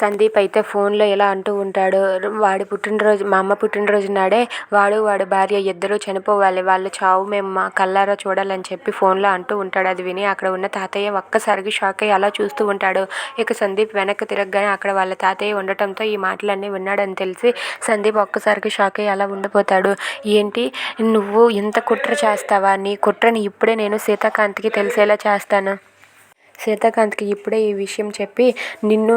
సందీప్ అయితే ఫోన్లో ఇలా అంటూ ఉంటాడు వాడి పుట్టినరోజు మా అమ్మ పుట్టినరోజు నాడే వాడు వాడి భార్య ఇద్దరూ చనిపోవాలి. వాళ్ళ చావు మేము మా కళ్ళారా చూడాలని చెప్పి ఫోన్లో అంటూ ఉంటాడు. అది విని అక్కడ ఉన్న తాతయ్య ఒక్కసారికి షాక్ అయ్యి అలా చూస్తూ ఉంటాడు. ఇక సందీప్ వెనక్కి తిరగగానే అక్కడ వాళ్ళ తాతయ్య ఉండటంతో ఈ మాటలన్నీ విన్నాడని తెలిసి సందీప్ ఒక్కసారికి షాక్ అయ్యి అలా ఉండిపోతాడు. ఏంటి? నువ్వు ఇంత కుట్ర చేస్తావా? నీ కుట్రని ఇప్పుడే నేను సీతాకాంత్కి తెలిసేలా చేస్తాను. సీతాకాంత్కి ఇప్పుడే ఈ విషయం చెప్పి నిన్ను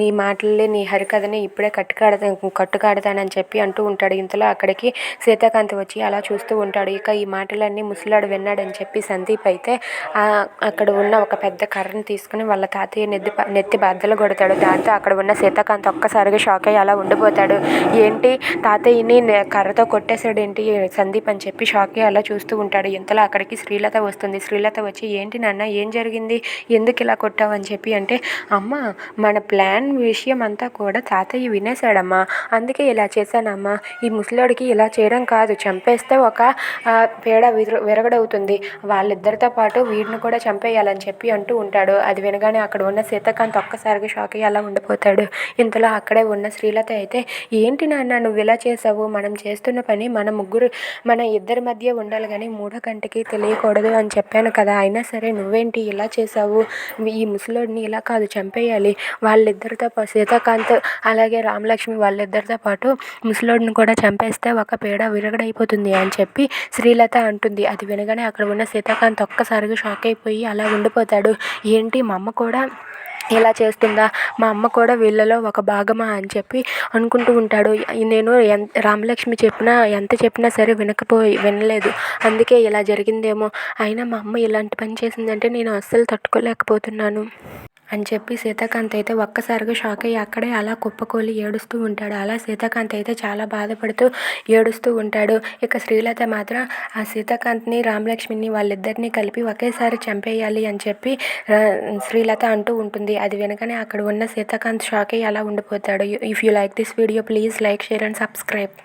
నీ మాటలే నీ హరికథని ఇప్పుడే కట్టుకాడతా కట్టుకాడతానని చెప్పి అంటూ ఉంటాడు. ఇంతలో అక్కడికి సీతాకాంత్ వచ్చి అలా చూస్తూ ఉంటాడు. ఇక ఈ మాటలన్నీ ముసలాడు విన్నాడని చెప్పి సందీప్ అయితే అక్కడ ఉన్న ఒక పెద్ద కర్రను తీసుకుని వాళ్ళ తాతయ్య నెత్తి నెత్తి బద్దలు కొడతాడు. దాంతో అక్కడ ఉన్న సీతాకాంత్ ఒక్కసారిగా షాక్ అయ్యి అలా ఉండిపోతాడు. ఏంటి? తాతయ్యని కర్రతో కొట్టేశాడు ఏంటి సందీప్ అని చెప్పి షాక్ అయ్యి అలా చూస్తూ ఉంటాడు. ఇంతలో అక్కడికి శ్రీలత వస్తుంది. శ్రీలత వచ్చి ఏంటి నాన్న ఏం జరిగింది? ఎందుకు ఇలా కొట్టావు అని చెప్పి అంటే అమ్మ మన ప్లాన్ విషయం అంతా కూడా తాతయ్య వినేశాడమ్మా. అందుకే ఇలా చేశానమ్మా. ఈ ముసలోడికి ఇలా చేయడం కాదు. చంపేస్తే ఒక పేడ విరగడవుతుంది. వాళ్ళిద్దరితో పాటు వీడిని కూడా చంపేయాలని చెప్పి అంటూ ఉంటాడు. అది వినగానే అక్కడ ఉన్న సీతాకాంత్ ఒక్కసారిగా షాక్ అయ్యి అలా ఉండిపోతాడు. ఇంతలో అక్కడే ఉన్న శ్రీలత అయితే ఏంటి నాన్న నువ్వు ఇలా చేసావు మనం చేస్తున్న పని మన ముగ్గురు మన ఇద్దరి మధ్య ఉండాలి కానీ మూడో గంటకి తెలియకూడదు అని చెప్పాను కదా. అయినా సరే నువ్వేంటి ఇలా చేసావు ఈ ముసలోడిని ఇలా కాదు చంపేయాలి. వాళ్ళిద్దరితో పాటు సీతాకాంత్ అలాగే రామలక్ష్మి వాళ్ళిద్దరితో పాటు ముసలోడిని కూడా చంపేస్తే ఒక పేడ విరగడైపోతుంది అని చెప్పి శ్రీలత అంటుంది. అది వినగానే అక్కడ ఉన్న సీతాకాంత్ ఒక్కసారిగా షాక్ అయిపోయి అలా ఉండిపోతాడు. ఏంటి మా అమ్మ కూడా ఇలా చేస్తుందా? మా అమ్మ కూడా వీళ్ళలో ఒక భాగమా అని చెప్పి అనుకుంటూ ఉంటాడు. నేను ఎంత రామలక్ష్మి చెప్పినా ఎంత చెప్పినా సరే వినకపోయి వినలేదు. అందుకే ఇలా జరిగిందేమో. అయినా మా అమ్మ ఇలాంటి పని చేసిందంటే నేను అస్సలు తట్టుకోలేకపోతున్నాను. అని చెప్పి సీతాకాంత్ అయితే ఒక్కసారిగా షాక్ అయ్యి అక్కడే అలా కుప్పకూలి ఏడుస్తూ ఉంటాడు. అలా సీతాకాంత్ అయితే చాలా బాధపడుతూ ఏడుస్తూ ఉంటాడు. ఇక శ్రీలత మాత్రం ఆ సీతాకాంత్ని రామలక్ష్మిని వాళ్ళిద్దరిని కలిపి ఒకేసారి చంపేయాలి అని చెప్పి శ్రీలత అంటూ ఉంటుంది. అది వెనకనే అక్కడ ఉన్న సీతాకాంత్ షాక్ అయ్యి అలా ఉండిపోతాడు. If you like this video please like share and subscribe